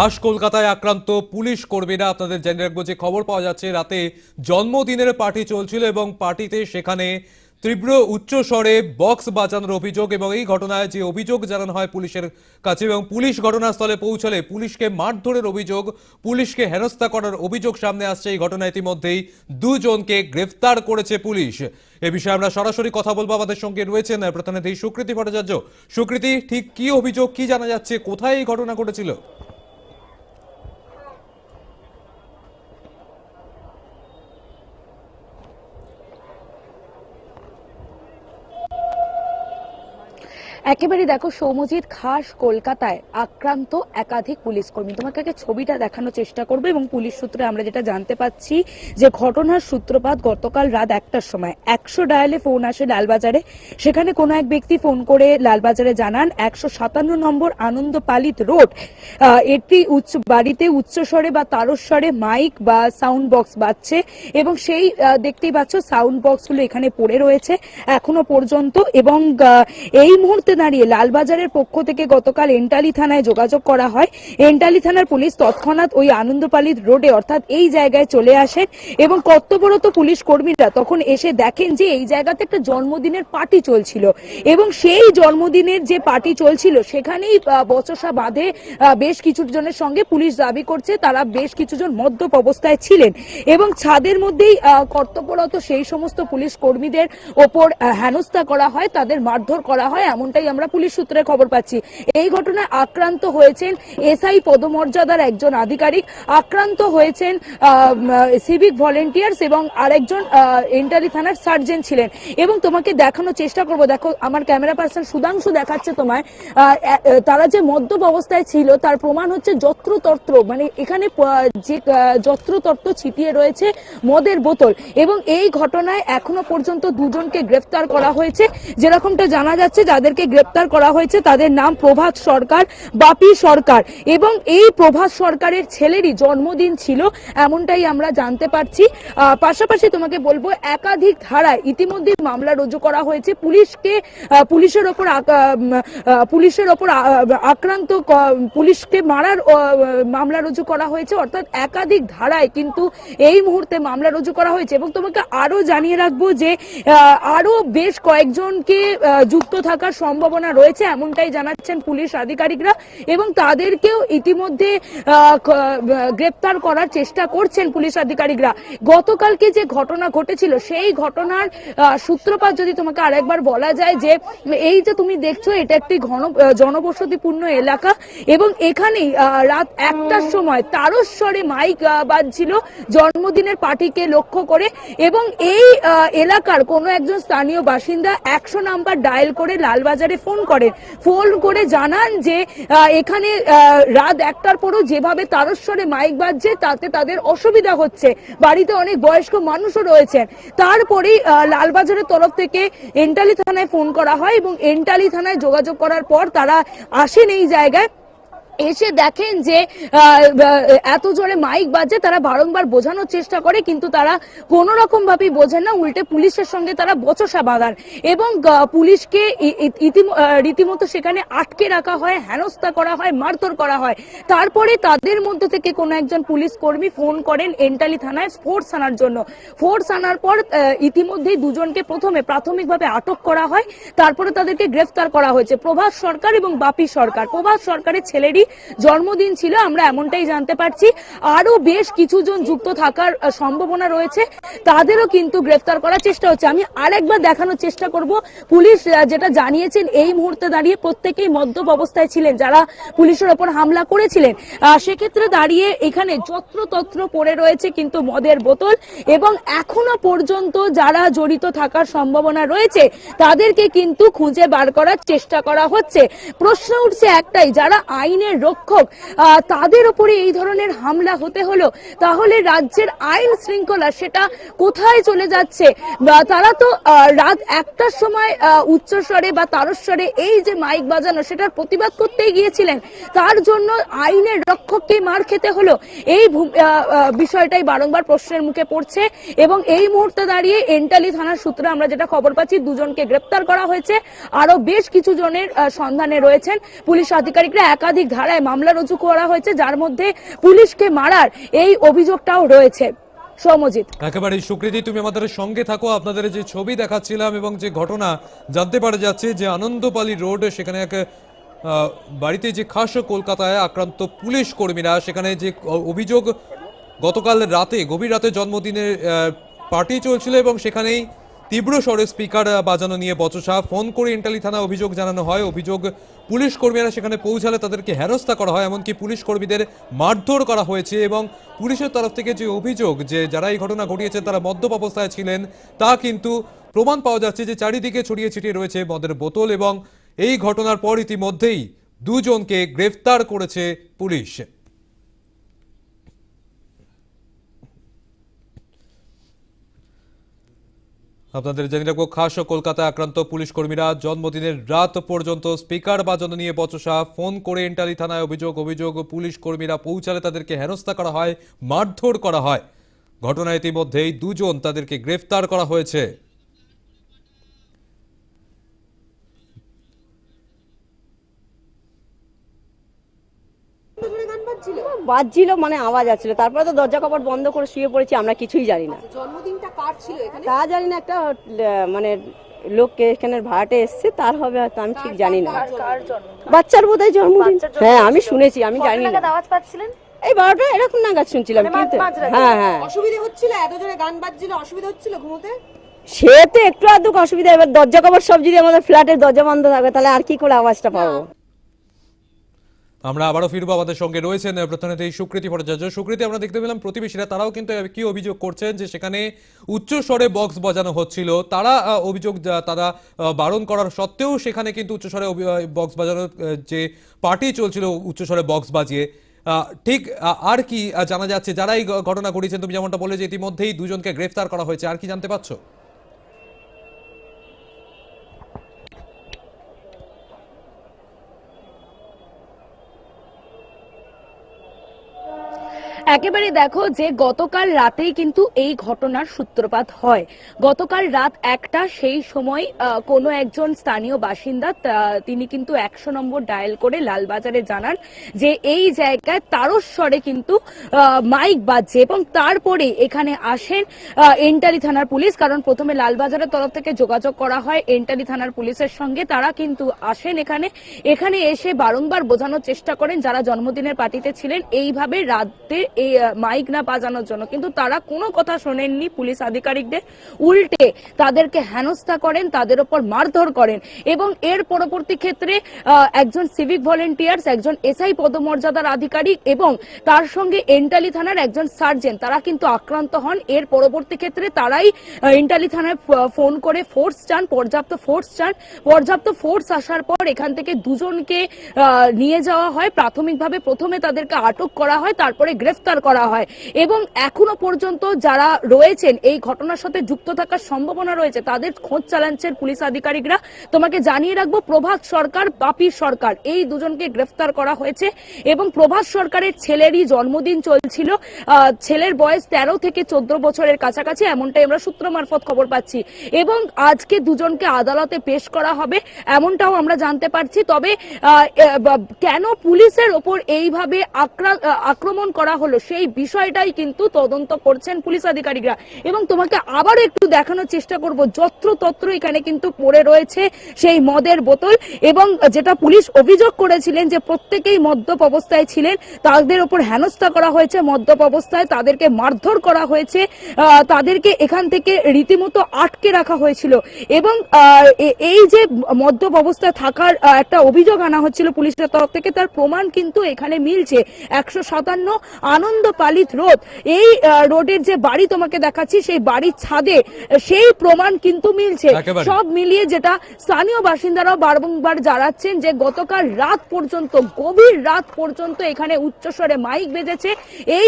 খাস কলকাতায় আক্রান্ত পুলিশ কর্মীরা। আপনাদের জেনে রাখব যে খবর পাওয়া যাচ্ছে, রাতে জন্মদিনের পার্টি চলছিল এবং পার্টিতে সেখানে তীব্র উচ্চ স্বরে বক্স বাজানোর অভিযোগ এবং এই ঘটনায় যে অভিযোগ জানানো হয় পুলিশের কাছে এবং পুলিশ ঘটনাস্থলে পৌঁছলে পুলিশকে মারধরের অভিযোগ, পুলিশকে হেনস্থা করার অভিযোগ সামনে আসছে। এই ঘটনা ইতিমধ্যেই দুজনকে গ্রেফতার করেছে পুলিশ। এ বিষয়ে আমরা সরাসরি কথা বলব। আমাদের সঙ্গে রয়েছেন প্রধানমন্ত্রী সুকৃতি ভট্টাচার্য। সুকৃতি, ঠিক কি অভিযোগ, কি জানা যাচ্ছে? কোথায় এই ঘটনা ঘটেছিল? একেবারে দেখো সৌমজিৎ খাস কলকাতায় আক্রান্ত একাধিক পুলিশ কর্মী। তোমাকে ছবিটা দেখানোর চেষ্টা করবে এবং পুলিশ সূত্রে আমরা যেটা জানতে পাচ্ছি যে ঘটনার সূত্রপাত গতকাল রাত একটার সময়। একশো ডায়ালে ফোন আসে লালবাজারে। সেখানে কোনো এক ব্যক্তি ফোন করে লালবাজারে জানান, একশো সাতান্ন নম্বর আনন্দ পালিত রোড এটি উচ্চ বাড়িতে উচ্চস্বরে বা তারস্বরে মাইক বা সাউন্ড বক্স বাজছে এবং সেই দেখতেই পাচ্ছ সাউন্ড বক্সগুলো এখানে পড়ে রয়েছে এখনও পর্যন্ত এবং এই মুহূর্তে দাঁড়িয়ে লালবাজারের পক্ষ থেকে গতকাল এন্টালি থানায় যোগাযোগ করা হয়। এন্টালি থানার পুলিশ তৎক্ষণাৎ ওই আনন্দপালিত রোডে অর্থাৎ এই জায়গায় চলে আসেন এবং কর্তব্যরত পুলিশ কর্মীরা তখন এসে দেখেন যে এই জায়গাতে একটা জন্মদিনের পার্টি চলছিল এবং সেই জন্মদিনের যে পার্টি চলছিল সেখানেই বচসা বাঁধে বেশ কিছু জনের সঙ্গে পুলিশ দাবি করছে, তারা বেশ কিছুজন মদ্যপ অবস্থায় ছিলেন এবং ছাদের মধ্যেই কর্তব্যরত সেই সমস্ত পুলিশ কর্মীদের ওপর হেনস্থা করা হয়, তাদের মারধর করা হয় এমনটাই আমরা পুলিশ সূত্রে খবর পাচ্ছি। এই ঘটনায় আক্রান্ত হয়েছেন এসআই পদমর্যাদার একজন আধিকারিক, আক্রান্ত হয়েছেন সিভিক ভলেন্টিয়ার্স এবং আরেকজন এন্টারি থানার সার্জেন্ট ছিলেন। এবং তোমাকে দেখানোর চেষ্টা করব। দেখো, আমার ক্যামেরা পার্সন সুধাংশু দেখাচ্ছে তোমায়। তারা যে মদ্যপ অবস্থায় ছিল, তার প্রমাণ হচ্ছে যত্রতত্র মানে এখানে যে যত্রতত্র ছিটিয়ে রয়েছে মদের বোতল। এবং এই ঘটনায় এখনও পর্যন্ত দুজনকে গ্রেফতার করা হয়েছে। যেরকমটা জানা যাচ্ছে, যাদেরকে গ্রেফতার করা হয়েছে। তাদের নাম প্রভাত সরকার বাপি সরকার এবং এই প্রভাত সরকারের ছেলেরই জন্মদিন ছিল এমনটাই আমরা জানতে পারছি। পাশাপাশি তোমাকে বলব একাধিক ধারায় ইতিমধ্যে মামলা রুজু করা হয়েছে। পুলিশকে পুলিশের ওপর পুলিশের ওপর আক্রান্ত পুলিশকে মারার মামলা রুজু করা হয়েছে। অর্থাৎ একাধিক ধারায় কিন্তু এই মুহূর্তে মামলা রুজু করা হয়েছে এবং তোমাকে আরও জানিয়ে রাখব যে আহ, আরও বেশ কয়েকজনকে যুক্ত থাকার সম্ভাবনা রয়েছে, এমনটাই জানাচ্ছেন পুলিশ আধিকারিকরা এবং তাদেরকেও ইতিমধ্যে গ্রেপ্তার করার চেষ্টা করছেন পুলিশ আধিকারিকরা। গতকালকে যে ঘটনা ঘটেছিল, সেই ঘটনার সূত্রপাত যদি তোমাকে আরেকবার বলা যায় যে, এই যে তুমি দেখছ, এটা একটি ঘন জনবসতিপূর্ণ এলাকা এবং এখানেই রাত একটার সময় তারস্বরে মাইক বাজছিল, জন্মদিনের পার্টিকে লক্ষ্য করে এবং এই এলাকার কোনো একজন স্থানীয় বাসিন্দা একশো নাম্বার ডায়াল করে লালবাজারে ফোন করেন ফোন করে জানান যে এখানে রাত একটার পরও যেভাবে তারস্বরে মাইক বাজছে, তাতে তাদের অসুবিধা হচ্ছে। বাড়িতে অনেক বয়স্ক মানুষও রয়েছেন। তারপরেই লালবাজারের তরফ থেকে এন্টালি থানায় ফোন করা হয় এবং এন্টালি থানায় যোগাযোগ করার পর তারা আসেন এই জায়গায়। এসে দেখেন যে এত জোরে মাইক বাজে, তারা বারংবার বোঝানোর চেষ্টা করে, কিন্তু তারা কোন রকম ভাবে বোঝেন না। উল্টে পুলিশের সঙ্গে তারা বচসা বাঁধান। এবং পুলিশকে রীতিমতো সেখানে আটকে রাখা হয়, হেনস্থা করা হয়, মারধর করা হয়। তারপরে তাদের মধ্যে থেকে কোনো একজন পুলিশ কর্মী ফোন করেন এন্টালি থানায় ফোর্স আনার জন্য। ফোর্স আনার পর ইতিমধ্যেই দুজনকে প্রথমে প্রাথমিকভাবে আটক করা হয়। তারপরে তাদেরকে গ্রেফতার করা হয়েছে। প্রভাস সরকার এবং বাপি সরকার। প্রভাস সরকারের ছেলেরই জন্মদিন ছিল, আমরা এমনটাই জানতে পারছি। আরও বেশ কিছুজন যুক্ত থাকার সম্ভাবনা রয়েছে। তাদেরও কিন্তু গ্রেফতার করার চেষ্টা হচ্ছে। আমি আরেকবার দেখানোর চেষ্টা করব। পুলিশ যেটা জানিয়েছেন, এই মুহূর্তে দাঁড়িয়ে প্রত্যেকেই মদ্যপ অবস্থায় ছিলেন, যারা পুলিশের ওপর হামলা করেছিলেন। সেক্ষেত্রে দাঁড়িয়ে এখানে যত্রতত্র পড়ে রয়েছে কিন্তু মদের বোতল এবং এখনও পর্যন্ত যারা জড়িত থাকার সম্ভাবনা রয়েছে, তাদেরকে কিন্তু খুঁজে বার করার চেষ্টা করা হচ্ছে। প্রশ্ন উঠছে একটাই, যারা আইনের রক্ষক তাদের উপরে এই ধরনের হামলা হতে হলো। তাহলে রাজ্যের আইন শৃঙ্খলা সেটা কোথায় চলে যাচ্ছে? তারা তো রাত একটার সময় উচ্চস্বরে বা তারস্বরে এই যে মাইক বাজানো, সেটার প্রতিবাদ করতেই গিয়েছিলেন। তার জন্য আইনের রক্ষককে মার খেতে হলো? এই বিষয়টাই বারংবার প্রশ্নের মুখে পড়ছে এবং এই মুহূর্তে দাঁড়িয়ে এন্টালি থানার সূত্রে আমরা যেটা খবর পাচ্ছি, দুজনকে গ্রেপ্তার করা হয়েছে। আরও বেশ কিছু জনের সন্ধানে রয়েছেন। পুলিশ আধিকারিকরা একাধিক ধারায় মামলা রুজু করা হয়েছে, যার মধ্যে পুলিশকে মারার এই অভিযোগটাও রয়েছে। সৌমজিৎ। একেবারেই সুকৃতি, তুমি আমাদের সঙ্গে থাকো। আপনাদের যে ছবি দেখাচ্ছিলাম এবং যে ঘটনা জানতে পারা যাচ্ছে যে আনন্দপালি রোড সেখানে এক বাড়িতে যে খাস কলকাতায় আক্রান্ত সেখানে যে অভিযোগ গতকাল রাতে, গভীর রাতে জন্মদিনের পার্টি চলছিল এবং সেখানেই তীব্র স্বরে স্পিকার বাজানো নিয়ে বচসা। ফোন করে ইন্টালি থানা অভিযোগ জানানো হয়। অভিযোগ, পুলিশ কর্মীরা সেখানে পৌঁছালে তাদেরকে হেনস্থা করা হয়, এমনকি পুলিশ কর্মীদের মারধর করা হয়েছে এবং পুলিশের তরফ থেকে যে অভিযোগ যে যারা এই ঘটনা ঘটিয়েছেন তারা মদ্যপ অবস্থায় ছিলেন, তা কিন্তু প্রমাণ পাওয়া যাচ্ছে যে চারিদিকে ছড়িয়ে ছিটিয়ে রয়েছে মদের বোতল এবং এই ঘটনার পর ইতিমধ্যেই দুজনকে গ্রেফতার করেছে পুলিশ। আপনাদের জেনে রাখব, খাস ও কলকাতায় আক্রান্ত পুলিশ কর্মীরা জন্মদিনের রাত পর্যন্ত স্পিকার বাজানো নিয়ে বচসা, ফোন করে এন্টালি থানায় অভিযোগ অভিযোগ পুলিশ কর্মীরা পৌঁছালে তাদেরকে হেনস্থা করা হয়, মারধর করা হয়। ঘটনায় ইতিমধ্যেই দুজন তাদেরকে গ্রেফতার করা হয়েছে। বাজছিল মানে আওয়াজ আসছিল। তারপরে তো দরজা কপাট বন্ধ করে শুয়ে পড়েছি আমরা কিছুই জানি না। জন্মদিনটা কার ছিল এখানে? তা জানি না একটা মানে লোককে এখানে ভাড়াটে এসছে তার হবে হয়তো আমি ঠিক জানি না। বাচ্চার বোধহয় জন্মদিন। হ্যাঁ আমি শুনেছি আমি জানি না। আওয়াজ পাচ্ছিলেন? এই বারোটা এরকম নাগাদ শুনছিলাম কিন্তু হ্যাঁ হ্যাঁ। অসুবিধা হচ্ছিল এত জোরে গান বাজছিল অসুবিধা হচ্ছিল ঘুমোতে? সে তো একটু আধটু অসুবিধা এবার দরজা কপাট সব যদি আমাদের ফ্ল্যাটের দরজা বন্ধ থাকবে তাহলে আর কি করে আওয়াজটা পাবো? আমরা আবারও ফিরবো আমাদের সঙ্গে রয়েছেন প্রধানত এই সুকৃতি ভট্টাচার্য। সুকৃতি, আমরা দেখতে পেলাম প্রতিবেশীরা, তারাও কিন্তু কি অভিযোগ করছেন যে সেখানে উচ্চ স্বরে বক্স বাজানো হচ্ছিল? তারা অভিযোগ তারা বারণ করার সত্ত্বেও সেখানে কিন্তু উচ্চ স্বরে বক্স বাজানোর যে পার্টি চলছিল উচ্চ স্বরে বক্স বাজিয়ে ঠিক আর কি জানা যাচ্ছে যারা এই ঘটনা ঘটিয়েছেন, তুমি যেমনটা বলে যে ইতিমধ্যেই দুজনকে গ্রেফতার করা হয়েছে, আর কি জানতে পারছ? একেবারে দেখো যে গতকাল রাতেই কিন্তু এই ঘটনার সূত্রপাত হয়। গতকাল রাত একটা সেই সময় কোনো একজন স্থানীয় বাসিন্দা তিনি কিন্তু একশো নম্বর ডায়াল করে লালবাজারে জানান যে এই জায়গায় তারস্বরে কিন্তু মাইক বাজছে এবং তারপরে এখানে আসেন আহ, এন্টালি থানার পুলিশ। কারণ প্রথমে লালবাজারের তরফ থেকে যোগাযোগ করা হয় এন্টালি থানার পুলিশের সঙ্গে। তারা কিন্তু আসেন এখানে। এখানে এসে বারংবার বোঝানোর চেষ্টা করেন যারা জন্মদিনের পার্টিতে ছিলেন। এইভাবে রাতে এই মাইক না বাজানোর জন্য। কিন্তু তারা কোনো কথা শোনেননি, পুলিশ আধিকারিকদের উল্টে তাদেরকে হেনস্থা করেন, তাদের ওপর মারধর করেন। এবং এর পরবর্তী ক্ষেত্রে একজন সিভিক ভলেন্টিয়ার্স একজন এসআই পদমর্যাদার আধিকারিক এবং তার সঙ্গে এন্টালি থানার একজন সার্জেন্ট তারা কিন্তু আক্রান্ত হন। এর পরবর্তী ক্ষেত্রে তারাই এন্টালি থানায় ফোন করে ফোর্স চান, পর্যাপ্ত ফোর্স চান। পর্যাপ্ত ফোর্স আসার পর এখান থেকে দুজনকে নিয়ে যাওয়া হয়। প্রাথমিকভাবে প্রথমে তাদেরকে আটক করা হয়, তারপরে গ্রেফতার করা হয়। এবং এখনও পর্যন্ত যারা রয়েছেন, এই ঘটনার সাথে যুক্ত থাকার সম্ভাবনা রয়েছে, তাদের খোঁজ চালাচ্ছেন পুলিশ আধিকারিকরা। তোমাকে জানিয়ে রাখব, প্রভাত সরকার, বাপি সরকার, এই দুজনকে গ্রেফতার করা হয়েছে। এবং প্রভাত সরকারের ছেলেরই জন্মদিন চলছিল। ছেলের বয়স তেরো থেকে চোদ্দ বছরের কাছাকাছি, এমনটাই আমরা সূত্র মারফত খবর পাচ্ছি। এবং আজকে দুজনকে আদালতে পেশ করা হবে, এমনটাও আমরা জানতে পারছি। তবে কেন পুলিশের ওপর এইভাবে আক্রমণ করা হলো? সেই বিষয়টাই কিন্তু তদন্ত করছেন পুলিশ আধিকারিকরা। এবং তোমাকে আবারও একটু দেখানোর চেষ্টা করব যত্র তত্র এখানে কিন্তু পড়ে রয়েছে সেই মদের বোতল এবং যেটা পুলিশ অভিযোগ করেছিলেন যে প্রত্যেকেই মদ্যপ অবস্থায় ছিলেন, তাদের উপর হেনস্থা করা হয়েছে, মদ্যপ অবস্থায় তাদেরকে মারধর করা হয়েছে তাদেরকে এখান থেকে রীতিমতো আটকে রাখা হয়েছিল। এবং এই যে মদ্যপ অবস্থায় থাকার একটা অভিযোগ আনা হচ্ছিল পুলিশের তরফ থেকে, তার প্রমাণ কিন্তু এখানে মিলছে। একশো সাতান্ন আনন্দ পালিত রোড এই রোডের যে বাড়ি তোমাকে দেখাচ্ছি সেই বাড়ির ছাদে সেই প্রমাণ কিন্তু মিলছে। সব মিলিয়ে যেটা স্থানীয় বাসিন্দারাও বারংবার জানাচ্ছেন যে গতকাল রাত পর্যন্ত গভীর রাত পর্যন্ত এখানে উচ্চস্বরে মাইক বেজেছে। এই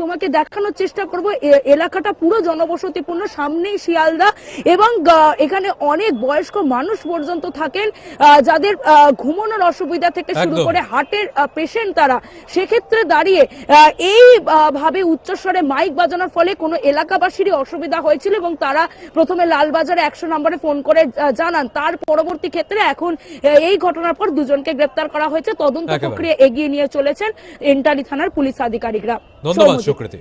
তোমাকে দেখানোর চেষ্টা করব। এলাকাটা পুরো জনবসতিপূর্ণ সামনেই শিয়ালদা এবং এখানে অনেক বয়স্ক মানুষ পর্যন্ত থাকেন আহ, যাদের আহ, ঘুমানোর অসুবিধা থেকে শুরু। করে হার্টের পেশেন্ট তারা। সেক্ষেত্রে দাঁড়িয়ে এই ভাবে উচ্চস্বরে মাইক বাজানোর ফলে কোনো এলাকাবাসীরই অসুবিধা হয়েছিল এবং তারা প্রথমে লালবাজারে একশো নম্বরে ফোন করে জানান। তার পরবর্তী ক্ষেত্রে এখন এই ঘটনার পর দুজনকে গ্রেপ্তার করা হয়েছে। তদন্ত প্রক্রিয়া এগিয়ে নিয়ে চলেছেন এন্টারি থানার পুলিশ আধিকারিকরা। ধন্যবাদ সুকৃতি।